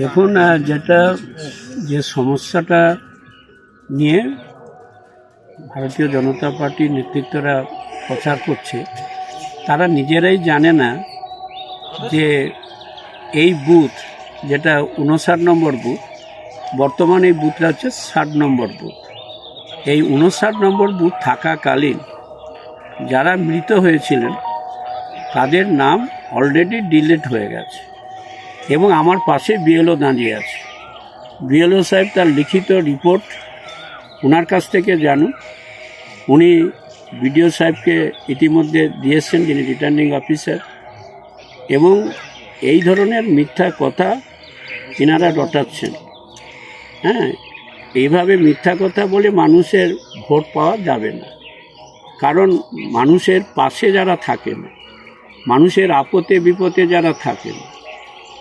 দেখুন যেটা, যে সমস্যাটা নিয়ে ভারতীয় জনতা পার্টির নেতৃত্বরা প্রচার করছে, তারা নিজেরাই জানে না যে এই বুথ, যেটা উনষাট নম্বর বুথ, বর্তমানে এই বুথটা হচ্ছে ষাট নম্বর বুথ। এই উনষাট নম্বর বুথ থাকাকালীন যারা মৃত হয়েছিলেন, তাদের নাম অলরেডি ডিলিট হয়ে গেছে। এবং আমার পাশে বিএলও দাঁড়িয়ে আছে। বিএলও সাহেব তার লিখিত রিপোর্ট ওনার কাছ থেকে জানুন। উনি বিডিও সাহেবকে ইতিমধ্যে দিয়েছেন, যিনি রিটার্নিং অফিসার। এবং এই ধরনের মিথ্যা কথা এনারা রটাচ্ছেন। হ্যাঁ এইভাবে মিথ্যা কথা বলে মানুষের ভোট পাওয়া যাবে না। কারণ মানুষের পাশে যারা থাকেন, মানুষের আপদে বিপদে যারা থাকেন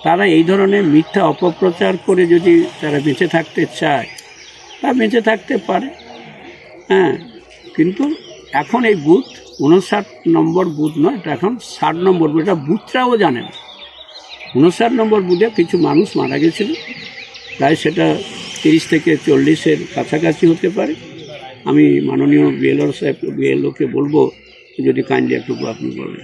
তারা এই ধরনের মিথ্যা অপপ্রচার করে যদি তারা বেঁচে থাকতে চায়, তা বেঁচে থাকতে পারে। হ্যাঁ কিন্তু এখন এই বুথ উনষাট নম্বর বুথ নয়, এটা এখন ষাট নম্বর বুথ, এটা বুথটাও জানে না। উনষাট নম্বর বুথে কিছু মানুষ মারা গেছিল, প্রায় সেটা তিরিশ থেকে চল্লিশের কাছাকাছি হতে পারে। আমি মাননীয় বিএলওর সাহেব, বিএলওকে বলব, যদি কাইন্ডলি একটু আপনি বলেন।